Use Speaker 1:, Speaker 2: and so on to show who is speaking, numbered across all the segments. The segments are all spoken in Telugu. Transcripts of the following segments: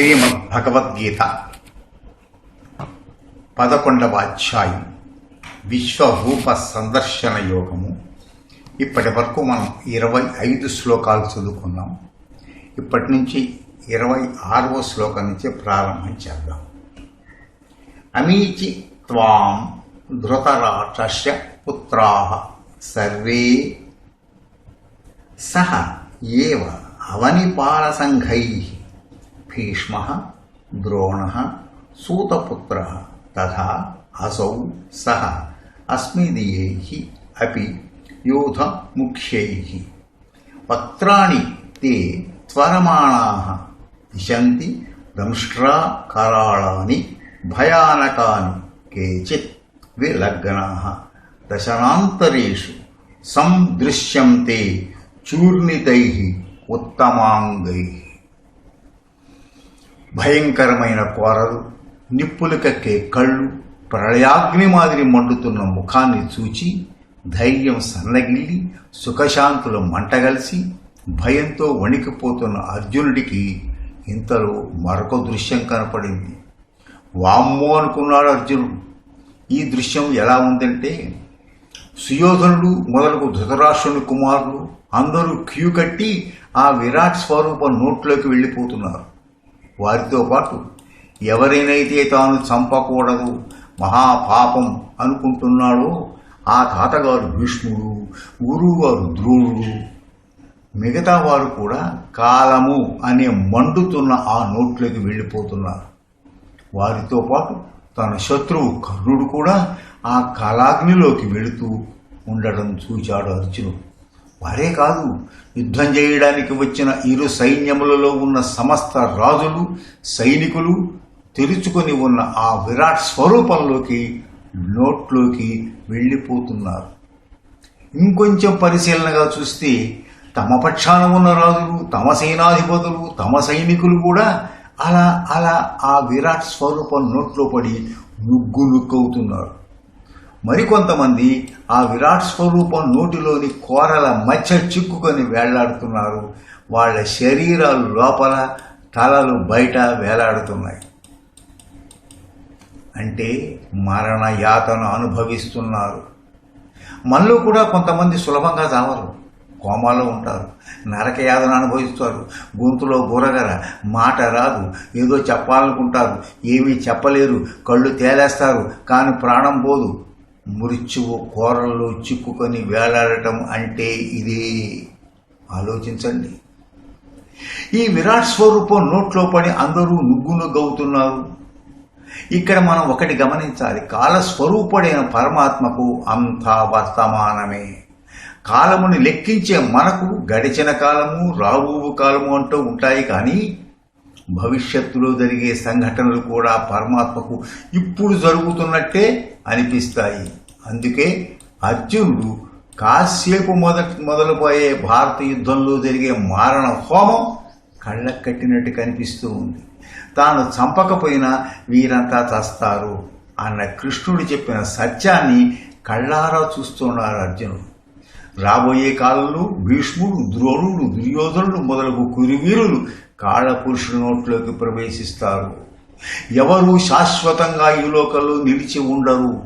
Speaker 1: శ్రీమద్ భగవద్గీత. పదకొండవ అధ్యాయం విశ్వరూప సందర్శన యోగము ఇప్పటి వరకు మనం ఇరవై ఐదు శ్లోకాలు చదువుకున్నాం. ఇప్పటి నుంచి ఇరవై ఆరవ శ్లోకం నుంచి ప్రారంభం చేద్దాం. అమీచి త్వాం ధృతరాష్ట్రస్య పుత్రా సర్వే సహ ఏవ అవనిపాలసంఘై भीष्म, द्रोण, सूतपुत्र तथा असौ सः अस्मदीयैः अपि यूथमुख्यैः पत्राणि ते त्वरमाणाः दिशन्ति दंष्ट्राकराळानि भयानकानि, केचित् विलग्नाः। दशनान्तरेषु संदृश्यन्ते चूर्णितैः उत्तमाङ्गैः। భయంకరమైన కోరలు నిప్పులు కక్కే కళ్ళు ప్రళయాగ్ని మాదిరి మండుతున్న ముఖాన్ని చూచి ధైర్యం సన్నగిల్లి సుఖశాంతులు మంటగలిసి భయంతో వణికిపోతున్న అర్జునుడికి ఇంతలో మరొక దృశ్యం కనపడింది. వామ్మో అనుకున్నాడు అర్జునుడు. ఈ దృశ్యం ఎలా ఉందంటే సుయోధనుడు మొదలకు ధృతరాష్ట్రుని కుమారులు అందరూ క్యూ కట్టి ఆ విరాట్ స్వరూపం నోట్లోకి వెళ్ళిపోతున్నారు. వారితో పాటు ఎవరినైతే తాను చంపకూడదు మహాపాపం అనుకుంటున్నాడో ఆ తాతగారు భీష్ముడు గురువుగారు ద్రోణుడు మిగతా వారు కూడా కాలము అనే మండుతున్న ఆ నోట్లోకి వెళ్ళిపోతున్నారు. వారితో పాటు తన శత్రువు కర్ణుడు కూడా ఆ కళాగ్నిలోకి వెళుతూ ఉండడం చూచాడు అర్జునుడు. వారే కాదు. యుద్ధం చేయడానికి వచ్చిన ఇరు సైన్యములలో ఉన్న సమస్త రాజులు సైనికులు తెరుచుకొని ఉన్న ఆ విరాట్ స్వరూపంలోకి నోట్లోకి వెళ్ళిపోతున్నారు. ఇంకొంచెం పరిశీలనగా చూస్తే తమ పక్షాన ఉన్న రాజులు తమ సేనాధిపతులు తమ సైనికులు కూడా అలా అలా ఆ విరాట్ స్వరూపం నోట్లో పడి నుగ్గు నుక్కవుతున్నారు మరికొంతమంది ఆ విరాట్ స్వరూపం నోటిలోని కోరల మధ్య చిక్కుకొని వేళ్ళాడుతున్నారు. వాళ్ళ శరీరాలు లోపల తలలు బయట వేలాడుతున్నాయి. అంటే మరణ యాతన అనుభవిస్తున్నారు. మనలో కూడా కొంతమంది సులభంగా చావరు. కోమాలో ఉంటారు. నరక యాతన అనుభవిస్తారు. గొంతులో గురగర మాట రాదు. ఏదో చెప్పాలనుకుంటారు. ఏమీ చెప్పలేరు. కళ్ళు తేలేస్తారు. కానీ ప్రాణం పోదు. మృత్యువు కూరల్లో చిక్కుకొని వేలాడటం అంటే ఇదే. ఆలోచించండి. ఈ విరాట్ స్వరూపం నోట్లో పడి అందరూ నుగ్గు గవుతున్నారు ఇక్కడ మనం ఒకటి గమనించాలి. కాలస్వరూపుడైన పరమాత్మకు అంతా వర్తమానమే. కాలముని లెక్కించే మనకు గడిచిన కాలము రాబోవు కాలము అంటూ ఉంటాయి కానీ భవిష్యత్తులో జరిగే సంఘటనలు కూడా పరమాత్మకు ఇప్పుడు జరుగుతున్నట్టే అనిపిస్తాయి. అందుకే అర్జునుడు కాసేపు మొదట మొదలుపోయే భారత యుద్ధంలో జరిగే మారణ హోమం కళ్ళకు కట్టినట్టు కనిపిస్తూ ఉంది. తాను చంపకపోయినా వీరంతా చస్తారు అన్న కృష్ణుడు చెప్పిన సత్యాన్ని కళ్ళారా చూస్తున్నారు అర్జునుడు. రాబోయే కాలంలో భీష్ముడు ద్రోణుడు దుర్యోధనుడు మొదలగు కురువీరులు కాళపురుషుడు నోట్లోకి ప్రవేశిస్తారు. ఎవరు శాశ్వతంగా ఈ లోకంలో నిలిచి ఉండరు.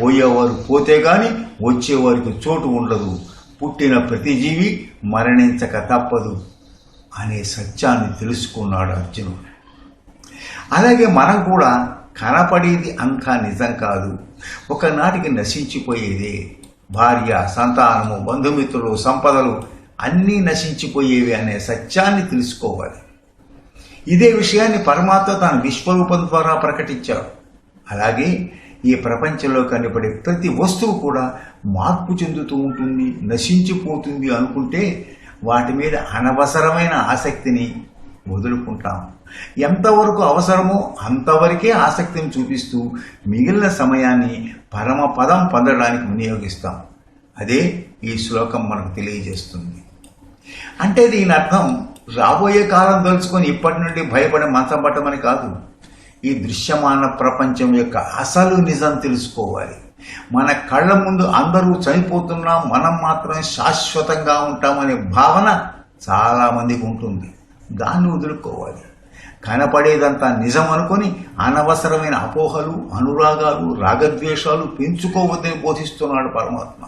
Speaker 1: పోయేవారు పోతే గాని వచ్చేవారికి చోటు ఉండదు. పుట్టిన ప్రతి జీవి మరణించక తప్పదు అనే సత్యాన్ని తెలుసుకున్నాడు అర్జునుడు. అలాగే మనం కూడా కనపడేది అంతా నిజం కాదు. ఒకనాటికి నశించిపోయేదే. భార్య సంతానము బంధుమిత్రులు సంపదలు అన్నీ నశించిపోయేవి అనే సత్యాన్ని తెలుసుకోవాలి. ఇదే విషయాన్ని పరమాత్మ తన విశ్వరూపం ద్వారా ప్రకటించాడు. అలాగే ఈ ప్రపంచంలో కనబడే ప్రతి వస్తువు కూడా మార్పు చెందుతూ ఉంటుంది నశించిపోతుంది అనుకుంటే వాటి మీద అనవసరమైన ఆసక్తిని వదులుకుంటాం. ఎంతవరకు అవసరమో అంతవరకే ఆసక్తిని చూపిస్తూ మిగిలిన సమయాన్ని పరమ పదం పొందడానికి వినియోగిస్తాం. అదే ఈ శ్లోకం మనకు తెలియజేస్తుంది. అంటే దీని అర్థం రాబోయే కాలం తలుచుకొని ఇప్పటి నుండి భయపడి మంచం పట్టమని కాదు. ఈ దృశ్యమాన ప్రపంచం యొక్క అసలు నిజం తెలుసుకోవాలి. మన కళ్ళ ముందు అందరూ చనిపోతున్నా మనం మాత్రం శాశ్వతంగా ఉంటామనే భావన చాలామందికి ఉంటుంది. దాన్ని వదులుకోవాలి. కనపడేదంతా నిజం అనుకొని అనవసరమైన అపోహలు అనురాగాలు రాగద్వేషాలు పెంచుకోవద్దని బోధిస్తున్నాడు పరమాత్మ.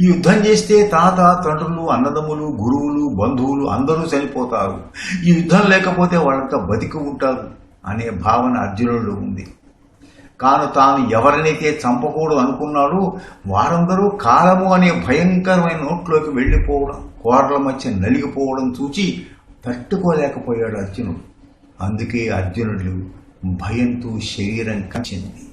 Speaker 1: ఈ యుద్ధం చేస్తే తాత తండ్రులు అన్నదమ్ములు గురువులు బంధువులు అందరూ చనిపోతారు. ఈ యుద్ధం లేకపోతే వాళ్ళంతా బతికి ఉంటారు అనే భావన అర్జునుడిలో ఉంది. కాను తాను ఎవరినైతే చంపకూడదు అనుకున్నాడో వారందరూ కాలము అనే భయంకరమైన నోట్లోకి వెళ్ళిపోవడం కోరల మధ్య నలిగిపోవడం చూచి తట్టుకోలేకపోయాడు అర్జునుడు. అందుకే అర్జునుడు భయంతో శరీరం కంచింది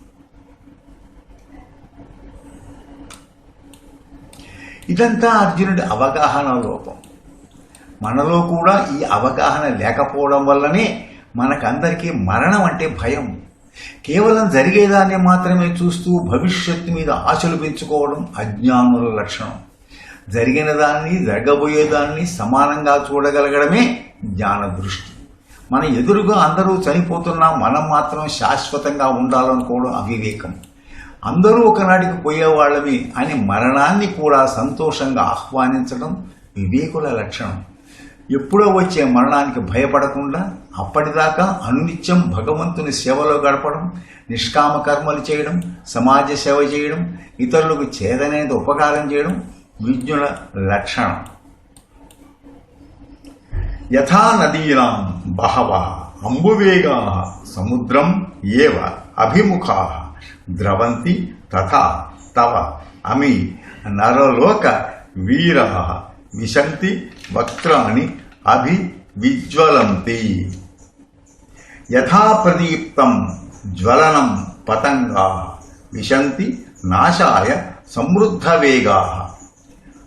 Speaker 1: ఇదంతా అర్జునుడి అవగాహన లోపం. మనలో కూడా ఈ అవగాహన లేకపోవడం వల్లనే మనకందరికీ మరణం అంటే భయం. కేవలం జరిగేదాన్ని మాత్రమే చూస్తూ భవిష్యత్తు మీద ఆశలు పెంచుకోవడం అజ్ఞానుల లక్షణం. జరిగిన దాన్ని జరగబోయేదాన్ని సమానంగా చూడగలగడమే జ్ఞాన దృష్టి మన ఎదురుగా అందరూ చనిపోతున్నా మనం మాత్రం శాశ్వతంగా ఉండాలనుకోవడం అవివేకం. అందరూ ఒకనాటికి పోయేవాళ్ళమే. అని మరణాన్ని కూడా సంతోషంగా ఆహ్వానించడం వివేకుల లక్షణం. ఎప్పుడో వచ్చే మరణానికి భయపడకుండా అప్పటిదాకా అనునిత్యం భగవంతుని సేవలో గడపడం నిష్కామ కర్మలు చేయడం సమాజ సేవ చేయడం ఇతరులకు చేదనేది ఉపకారం చేయడం విజ్ఞుల లక్షణం. యథా నదీనాం బహవ అంబువేగా సముద్రం ఏవ అభిముఖా. ద్రవంతి తథా తవ. అమి నరలోక వీర విశంతి వక్త్రాణి అభి విజ్వలంతి యథా ప్రదీప్తం జ్వలనం పతంగా విశంతి నాశాయ సమృద్ధవేగా.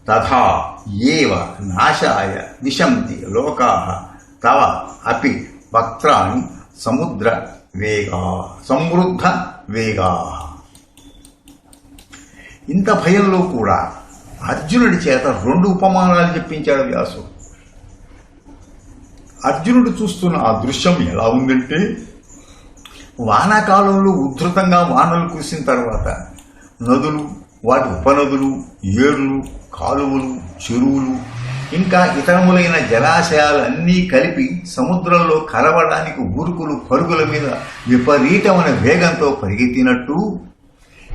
Speaker 1: తథా ఏవ నాశాయ విశంతి లోకా. తవ అపి వక్త్రాణి సముద్ర వేగా సమృద్ధ వేగా. ఇంత భయంలో కూడా అర్జునుడి చేత రెండు ఉపమానాలు చెప్పించాడు వ్యాసుడు అర్జునుడు చూస్తున్న ఆ దృశ్యం ఎలా ఉందంటే వానాకాలంలో ఉధృతంగా వానలు కురిసిన తర్వాత నదులు వాటి ఉపనదులు ఏర్లు కాలువలు చెరువులు ఇంకా ఇతరములైన జలాశయాలు అన్నీ కలిపి సముద్రంలో కలవడానికి ఊరుకులు పరుగుల మీద విపరీతమైన వేగంతో పరిగెత్తినట్టు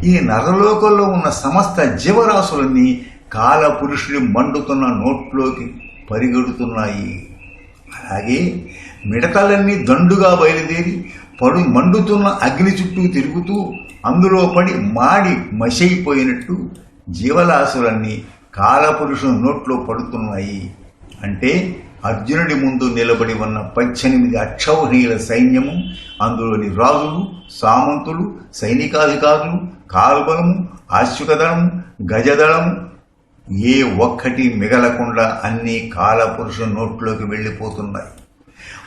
Speaker 1: ఈ నరలోకంలో ఉన్న సమస్త జీవరాశులన్నీ కాలపురుషుడి మండుతున్న నోట్లోకి పరిగెడుతున్నాయి. అలాగే మిడతలన్నీ దండుగా బయలుదేరి పడు మండుతున్న అగ్ని చుట్టూ తిరుగుతూ అందులో పడి మాడి మసైపోయినట్టు జీవరాశులన్నీ కాలపురుషుని నోట్లో పడుతున్నాయి అంటే అర్జునుడి ముందు నిలబడి ఉన్న పద్దెనిమిది అక్షౌహిణీల సైన్యము అందులోని రాజులు సామంతులు సైనికాధికారులు కాల్బలము ఆశ్వికదళము గజదళము ఏ ఒక్కటి మిగలకుండా అన్ని కాలపురుష నోట్లోకి వెళ్ళిపోతున్నాయి.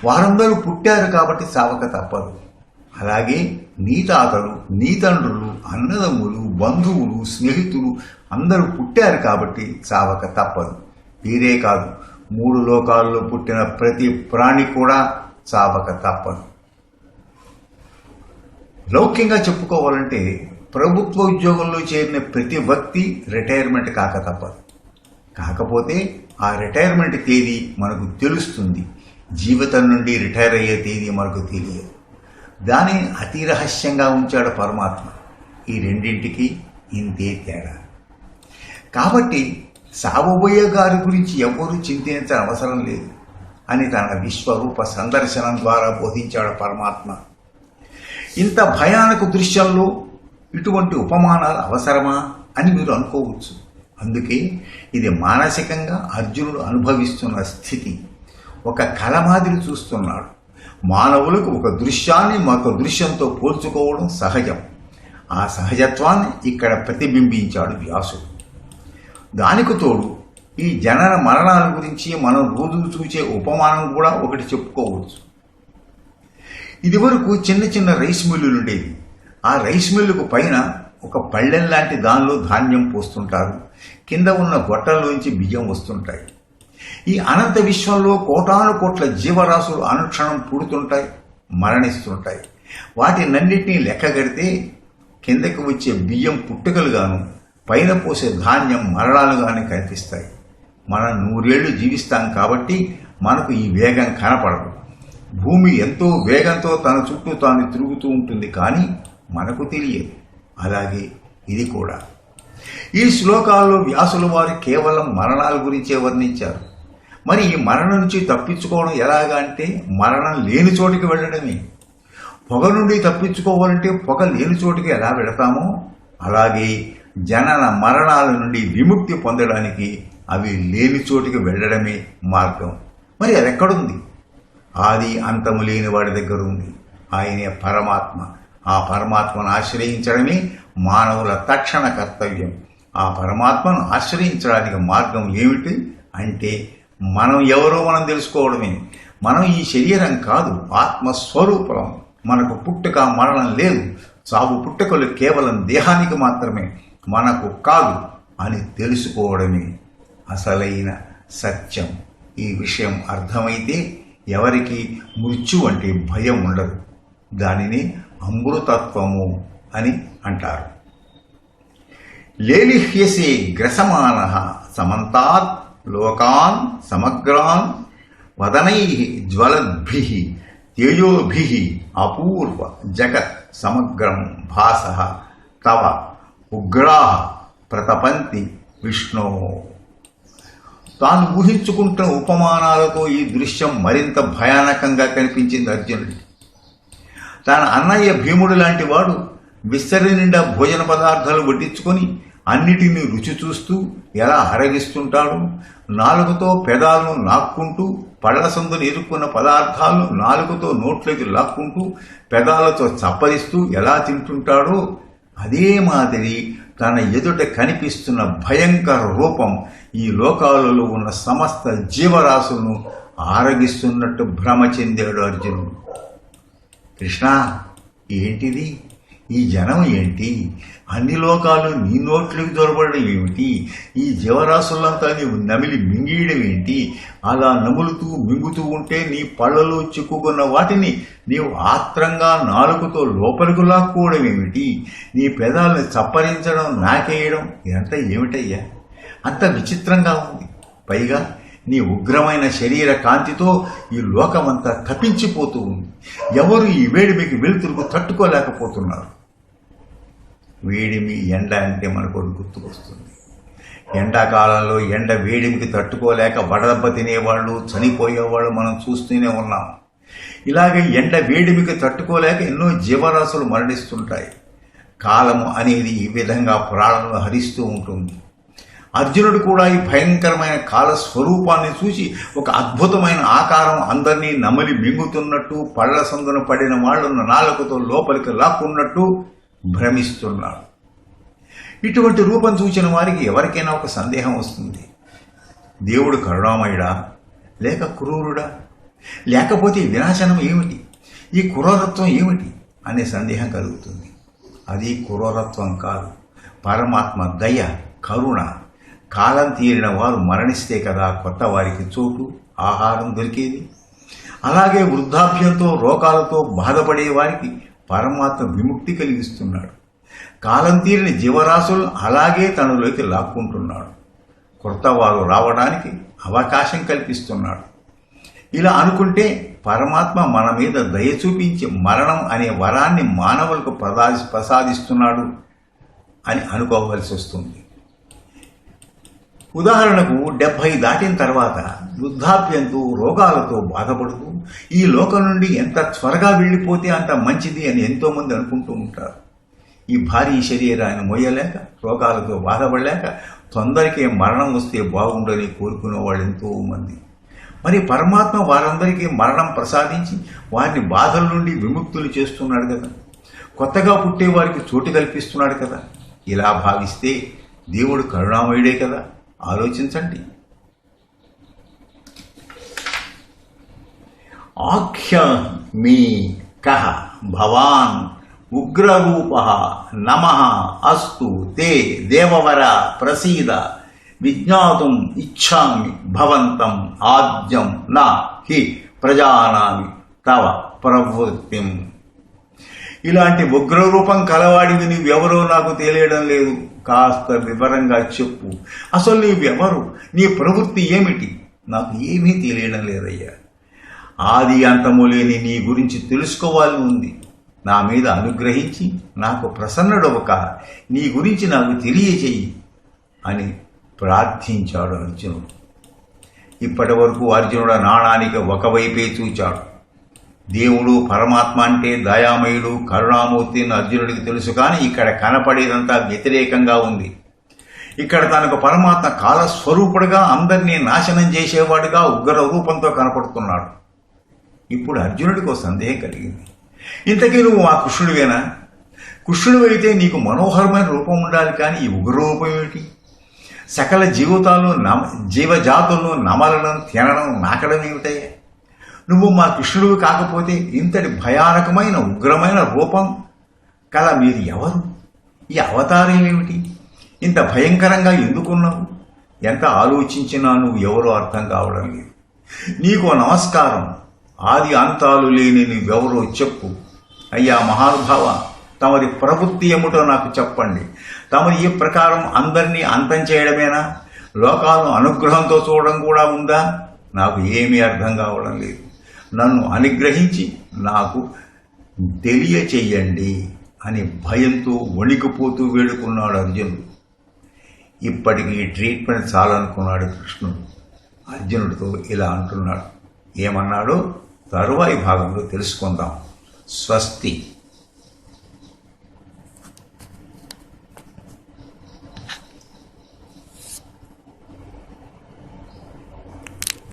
Speaker 1: వారందరూ పుట్టారు కాబట్టి చావక తప్పదు. అలాగే నీ తాతలు నీ తండ్రులు అన్నదమ్ములు బంధువులు స్నేహితులు అందరూ పుట్టారు కాబట్టి చావక తప్పదు. వీరే కాదు మూడు లోకాల్లో పుట్టిన ప్రతి ప్రాణి కూడా చావక తప్పదు. లౌక్యంగా చెప్పుకోవాలంటే ప్రభుత్వ ఉద్యోగంలో చేరిన ప్రతి వ్యక్తి రిటైర్మెంట్ కాక తప్పదు. కాకపోతే ఆ రిటైర్మెంట్ తేదీ మనకు తెలుస్తుంది. జీవితం నుండి రిటైర్ అయ్యే తేదీ మనకు తెలియదు. దానిని అతి రహస్యంగా ఉంచాడు పరమాత్మ. ఈ రెండింటికి ఇంతే తేడా. కాబట్టి సావబోయే గారి గురించి ఎవరూ చింతించిన అవసరం లేదు అని తన విశ్వరూప సందర్శనం ద్వారా బోధించాడు పరమాత్మ. ఇంత భయానక దృశ్యంలో ఇటువంటి ఉపమానాలు అవసరమా అని మీరు అనుకోవచ్చు. అందుకే ఇది మానసికంగా అర్జునుడు అనుభవిస్తున్న స్థితి. ఒక కల మాదిరి చూస్తున్నాడు. మానవులకు ఒక దృశ్యాన్ని మరొక దృశ్యంతో పోల్చుకోవడం సహజం. ఆ సహజత్వాన్ని ఇక్కడ ప్రతిబింబించాడు వ్యాసుడు. దానికి తోడు ఈ జనన మరణాల గురించి మనం రోజు చూసే ఉపమానం కూడా ఒకటి చెప్పుకోవచ్చు. ఇదివరకు చిన్న చిన్న రైస్ మిల్లులు ఉండేవి. ఆ రైస్ మిల్లుకు పైన ఒక పళ్ళెం లాంటి దానిలో ధాన్యం పోస్తుంటారు. కింద ఉన్న గొట్టల్లోంచి బియ్యం వస్తుంటాయి. ఈ అనంత విశ్వంలో కోటాను కోట్ల జీవరాశులు అనుక్షణం పుడుతుంటాయి మరణిస్తుంటాయి. వాటినన్నింటినీ లెక్కగడితే కిందకి వచ్చే బియ్యం పుట్టుకలుగాను పైన పోసే ధాన్యం మరణాలుగానే కనిపిస్తాయి. మనం నూరేళ్ళు జీవిస్తాం కాబట్టి మనకు ఈ వేగం కనపడదు. భూమి ఎంతో వేగంతో తన చుట్టూ తాను తిరుగుతూ ఉంటుంది కానీ మనకు తెలియదు. అలాగే ఇది కూడా. ఈ శ్లోకాల్లో వ్యాసుల వారు కేవలం మరణాల గురించే వర్ణించారు. మరి ఈ మరణం నుంచి తప్పించుకోవడం ఎలాగా అంటే మరణం లేని చోటికి వెళ్ళడమే. పొగ నుండి తప్పించుకోవాలంటే పొగ లేని చోటికి ఎలా వెళతామో అలాగే జనన మరణాల నుండి విముక్తి పొందడానికి అవి లేని చోటికి వెళ్ళడమే మార్గం. మరి అది ఎక్కడుంది? ఆది అంతము లేని వాడి దగ్గర ఉంది ఆయనే పరమాత్మ. ఆ పరమాత్మను ఆశ్రయించడమే మానవుల తక్షణ కర్తవ్యం. ఆ పరమాత్మను ఆశ్రయించడానికి మార్గం ఏమిటి అంటే మనం ఎవరో మనం తెలుసుకోవడమే. మనం ఈ శరీరం కాదు ఆత్మస్వరూపం. మనకు పుట్టుక మరణం లేదు. సాగు పుట్టుకలు కేవలం దేహానికి మాత్రమే. మనకు కాదు అని తెలుసుకోవడమే. అసలైన సత్యం. ఈ విషయం అర్థమైతే ఎవరికి మృత్యు అంటే భయం ఉండదు. దానిని అమృతత్వము అని అంటారు. లేలిహ్యసే గ్రసమాన సమంతాత్ లోకాన్ సమగ్రాన్ వదనై జ్వలద్భి తేజోభి అపూర్వ జగత్ సమగ్రం భాస తవ ఉగ్రా ప్రతపంతి విష్ణో. తాను ఊహించుకుంటున్న ఉపమానాలతో ఈ దృశ్యం మరింత భయానకంగా కనిపించింది అర్జునుడి తన అన్నయ్య భీముడు లాంటి వాడు విస్తరి నిండా భోజన పదార్థాలు వడ్డించుకొని అన్నిటినీ రుచి చూస్తూ ఎలా అరగిస్తుంటాడు నాలుగుతో పెదాలను నాక్కుంటూ పళ్ళ సందును ఎదుర్కొన్న పదార్థాలను నాలుగుతో నోట్లోకి లాక్కుంటూ పెదాలతో చప్పరిస్తూ ఎలా తింటుంటాడో అదే మాదిరి తన ఎదుట కనిపిస్తున్న భయంకర రూపం ఈ లోకాలలో ఉన్న సమస్త జీవరాశులను ఆరగిస్తున్నట్టు భ్రమ చెందాడు అర్జునుడు. కృష్ణ ఏంటిది? ఈ జనం ఏంటి? అన్ని లోకాలు నీ నోట్లకి దొరబడడం ఏమిటి? ఈ జీవరాశులంతా నీవు నమిలి మింగియడం ఏంటి? అలా నములుతూ మింగుతూ ఉంటే నీ పళ్ళలో చిక్కుకున్న వాటిని నీవు ఆత్రంగా నాలుగుతో లోపలికి లాక్కోవడం ఏమిటి? నీ పెదాలను చప్పరించడం నాకేయడం ఇదంతా ఏమిటయ్యా? అంత విచిత్రంగా ఉంది. పైగా నీ ఉగ్రమైన శరీర కాంతితో ఈ లోకమంతా తప్పించిపోతూ ఉంది. ఎవరు ఈ వేడిమికి వెలుతురుకు తట్టుకోలేకపోతున్నారు? వేడిమి ఎండ అంటే మనకు ఒకటి గుర్తుకొస్తుంది. ఎండాకాలంలో ఎండ వేడిమికి తట్టుకోలేక వడదెబ్బ తినేవాళ్ళు చనిపోయేవాళ్ళు మనం చూస్తూనే ఉన్నాం. ఇలాగే ఎండ వేడిమికి తట్టుకోలేక ఎన్నో జీవరాశులు మరణిస్తుంటాయి. కాలము అనేది ఈ విధంగా ప్రాణులను హరిస్తూ ఉంటుంది. అర్జునుడు కూడా ఈ భయంకరమైన కాల స్వరూపాన్ని చూసి ఒక అద్భుతమైన ఆకారం అందరినీ నమలి మింగుతున్నట్టు పళ్ళ సందున పడిన వాళ్ళను నాలుకతో లోపలికి లాక్కున్నట్టు భ్రమిస్తున్నాడు ఇటువంటి రూపం చూచిన వారికి ఎవరికైనా ఒక సందేహం వస్తుంది. దేవుడు కరుణామయుడా? లేక క్రూరుడా? లేకపోతే వినాశనం ఏమిటి? ఈ క్రూరత్వం ఏమిటి? అనే సందేహం కలుగుతుంది. అది క్రూరత్వం కాదు. పరమాత్మ దయ కరుణ కాలం తీరిన వారు మరణిస్తే కదా కొత్త వారికి చోటు ఆహారం దొరికేది. అలాగే వృద్ధాప్యంతో రోగాలతో బాధపడే వారికి పరమాత్మ విముక్తి కలిగిస్తున్నాడు. కాలం తీరిన జీవరాశులు అలాగే తనలోకి లాక్కుంటున్నాడు. కొత్త వారు రావడానికి అవకాశం కల్పిస్తున్నాడు. ఇలా అనుకుంటే పరమాత్మ మన మీద దయ చూపించి మరణం అనే వరాన్ని మానవులకు ప్రదా ప్రసాదిస్తున్నాడు అని అనుకోవలసి వస్తుంది. ఉదాహరణకు డెబ్భై దాటిన తర్వాత వృద్ధాప్యంతో రోగాలతో బాధపడుతూ ఈ లోకం నుండి ఎంత త్వరగా వెళ్ళిపోతే అంత మంచిది అని ఎంతోమంది అనుకుంటూ ఉంటారు. ఈ భారీ శరీరాన్ని మోయలేక రోగాలతో బాధపడలేక తొందరకే మరణం వస్తే బాగుండని కోరుకునే వాళ్ళు ఎంతోమంది. మరి పరమాత్మ వారందరికీ మరణం ప్రసాదించి వారిని బాధల నుండి విముక్తులు చేస్తున్నాడు కదా. కొత్తగా పుట్టే వారికి చోటు కల్పిస్తున్నాడు కదా. ఇలా భావిస్తే దేవుడు కరుణామయుడే కదా. ఆలోచించండి. ఆఖ్య మీ కహ భవాన్ ఉగ్రరూప నమ అస్తు తే దేవవర ప్రసీద విజ్ఞాతుం ఇచ్చామి భవంతం ఆద్యం నా హి ప్రజానామి తవ ప్రవృత్తిం. ఇలాంటి ఉగ్రరూపం కలవాడివి నీవెవరో నాకు తెలియడం లేదు. కాస్త వివరంగా చెప్పు. అసలు నీవెవరు నీ ప్రవృత్తి ఏమిటి? నాకు ఏమీ తెలియడం లేదయ్యా. ఆది అంతము లేని నీ గురించి తెలుసుకోవాలని ఉంది. నా మీద అనుగ్రహించి నాకు ప్రసన్నుడవక నీ గురించి నాకు తెలియచేయి అని ప్రార్థించాడు అర్జునుడు. ఇప్పటి వరకు అర్జునుడు నాణానికి ఒకవైపే చూచాడు. దేవుడు పరమాత్మ అంటే దయామయుడు కరుణామూర్తి అని అర్జునుడికి తెలుసు కానీ ఇక్కడ కనపడేదంతా వ్యతిరేకంగా ఉంది. ఇక్కడ తనకు పరమాత్మ కాలస్వరూపుడుగా అందరినీ నాశనం చేసేవాడుగా ఉగ్ర రూపంతో కనపడుతున్నాడు. ఇప్పుడు అర్జునుడికి ఒక సందేహం కలిగింది. ఇంతకీ నువ్వు ఆ కృష్ణుడివేనా? అయితే నీకు మనోహరమైన రూపం ఉండాలి కానీ ఈ ఉగ్ర రూపం ఏమిటి? సకల జీవితాలను నమ జీవజాతులను నమలడం తినడం నాకడం ఏమిటయ్యా? నువ్వు మా కృష్ణుడివి కాకపోతే ఇంతటి భయానకమైన ఉగ్రమైన రూపం కల మీరు ఎవరు? ఈ అవతారం ఏమిటి? ఇంత భయంకరంగా ఎందుకున్నావు? ఎంత ఆలోచించినా నువ్వు ఎవరో అర్థం కావడం లేదు. నీకు నమస్కారం. ఆది అంతాలు లేని నువ్వెవరో చెప్పు. అయ్యా మహానుభావ తమరి ప్రవృత్తి ఏమిటో నాకు చెప్పండి. తమరి ఈ ప్రకారం అందరినీ అంతం చేయడమేనా? లోకాలను అనుగ్రహంతో చూడడం కూడా ఉందా? నాకు ఏమీ అర్థం కావడం లేదు. నన్ను అనుగ్రహించి నాకు తెలియచేయండి అని భయంతో వణికిపోతూ వేడుకున్నాడు అర్జునుడు. ఇప్పటికి ఈ ట్రీట్మెంట్ చాలనుకున్నాడు కృష్ణుడు. అర్జునుడితో ఇలా అంటున్నాడు. ఏమన్నాడో తరువాయి భాగంలో తెలుసుకుందాం. స్వస్తి.